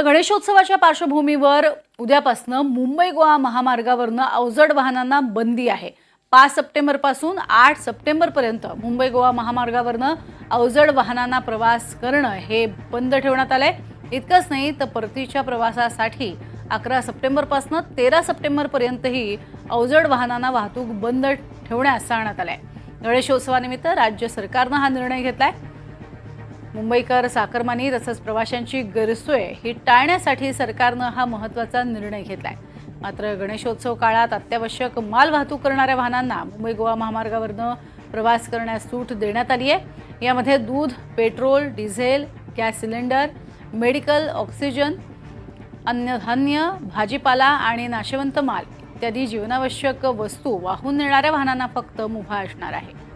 तर गणेशोत्सवाच्या पार्श्वभूमीवर उद्यापासनं मुंबई गोवा महामार्गावरनं अवजड वाहनांना बंदी आहे. पाच सप्टेंबरपासून आठ सप्टेंबरपर्यंत मुंबई गोवा महामार्गावरनं अवजड वाहनांना प्रवास करणं हे बंद ठेवण्यात आलंय. इतकंच नाही तर परतीच्या प्रवासासाठी अकरा सप्टेंबरपासून तेरा सप्टेंबरपर्यंतही अवजड वाहनांना वाहतूक बंद ठेवण्यास सांगण्यात आलंय. गणेशोत्सवानिमित्त राज्य सरकारनं हा निर्णय घेतला आहे मुंबईकर चाकरमानी तसंच प्रवाशांची गैरसोय ही टाळण्यासाठी सरकारनं हा महत्त्वाचा निर्णय घेतलाय. मात्र गणेशोत्सव काळात अत्यावश्यक माल वाहतूक करणाऱ्या वाहनांना मुंबई गोवा महामार्गावरनं प्रवास करण्यास सूट देण्यात आली आहे यामध्ये दूध petrol diesel gas cylinder medical oxygen अन्य धान्य भाजीपाला आणि नाशवंत माल इत्यादी जीवनावश्यक वस्तू वाहून नेणाऱ्या वाहनांना फक्त मुभा असणार आहे.